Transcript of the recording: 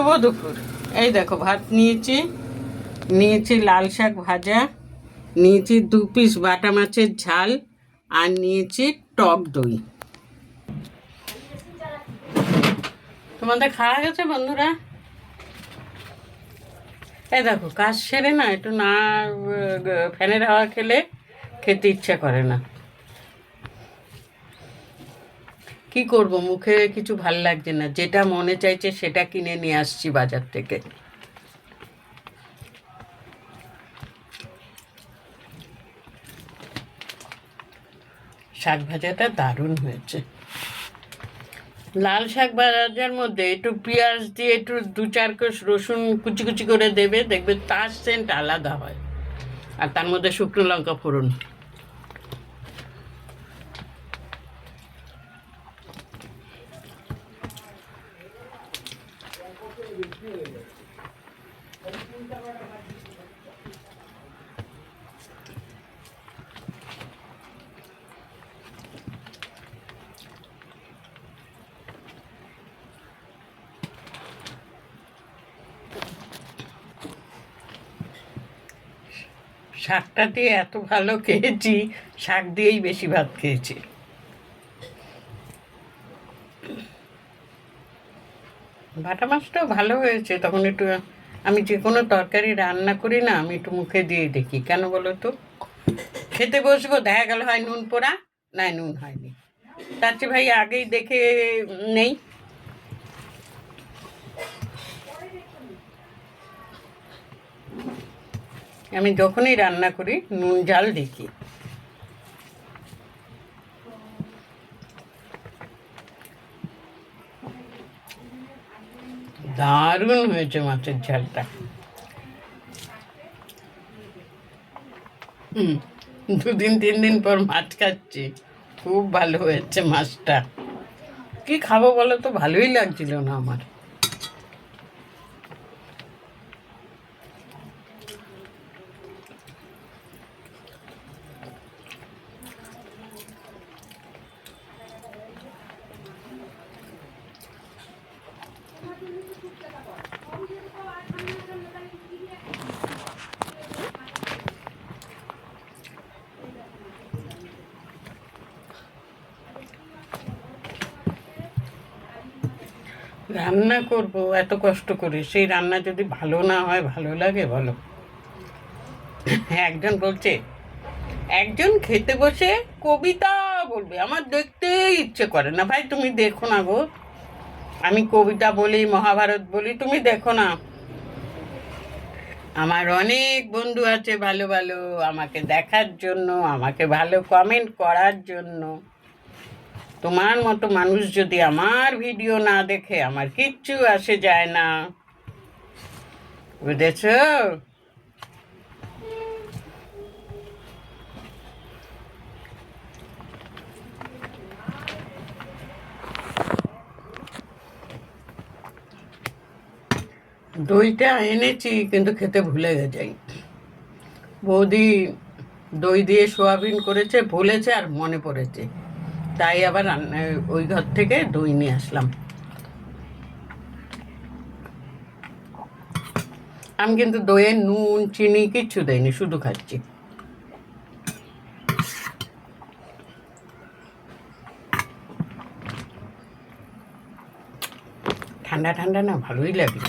শুভ দুপুর। এই দেখো, ভাত নিয়েছি। নিয়েছি লাল শাক ভাজা, নিয়েছি দু পিস বাটা মাছের ঝাল, আর নিয়েছি টক দই। তোমাদের খাওয়া গেছে বন্ধুরা? এই দেখো, কাজ সেরে না, একটু না ফ্যানের হাওয়া খেলে খেতে ইচ্ছা করে না। কি করব? মুখে কিছু ভালো লাগছে না। যেটা মনে চাইছে সেটা কিনে নিয়ে আসছি বাজার থেকে। শাক ভাজাটা দারুণ হয়েছে। লাল শাক ভাজার মধ্যে একটু পেঁয়াজ দিয়ে একটু দু চার কোষ রসুন কুচি কুচি করে দেবে, দেখবে তার সেন্ট আলাদা হয়। আর তার মধ্যে শুকনো লঙ্কা ফোড়ন। শাকটা দিয়ে এত ভালো খেয়েছি শাক দিয়েই বেশি ভাত খেয়েছি। বাটা মাছটাও ভালো হয়েছে। তখন একটু, আমি যে কোনো তরকারি রান্না করি না, আমি একটু মুখে দিয়ে দেখি। কেন বলো তো? খেতে বসবো, দেখা গেল হয় নুন পোড়া না নুন হয়নি। তার চেয়ে ভাই আগেই দেখে নেই। আমি যখনই রান্না করি, নুন জাল দেখি। দারুণ হয়েছে মাছের ঝালটা। হুম, দুদিন তিন দিন পর মাছ খাচ্ছি। খুব ভালো হয়েছে মাছটা। কি খাব বলো তো? ভালোই লাগছিল না আমার। রান্না করব, এত কষ্ট করে। সেই রান্না যদি ভালো না হয়, ভালো লাগে বলো একজন বলছে, একজন খেতে বসে কবিতা বলবে। আমার দেখতে ইচ্ছে করে না। ভাই, তুমি দেখো না গো। আমি কবিতা বলি, মহাভারত বলি, তুমি দেখো না। আমার অনেক বন্ধু আছে ভালো ভালো। আমাকে দেখার জন্য, আমাকে ভালো কমেন্ট করার জন্য। তোমার মতো মানুষ যদি আমার ভিডিও না দেখে, আমার কিচ্ছু আসে যায় না। বুঝেছ? দইটা এনেছি, কিন্তু খেতে ভুলে যাই বৌদি দই দিয়ে সোয়াবিন করেছে, ভুলেছে আর মনে পড়েছে। তাই আবার ওই ঘর থেকে দই নিয়ে আসলাম। আমি কিন্তু দইয়ে নুন, চিনি কিচ্ছু দেয়নি শুধু খাচ্ছি। ঠান্ডা ঠান্ডা না, ভালোই লাগে।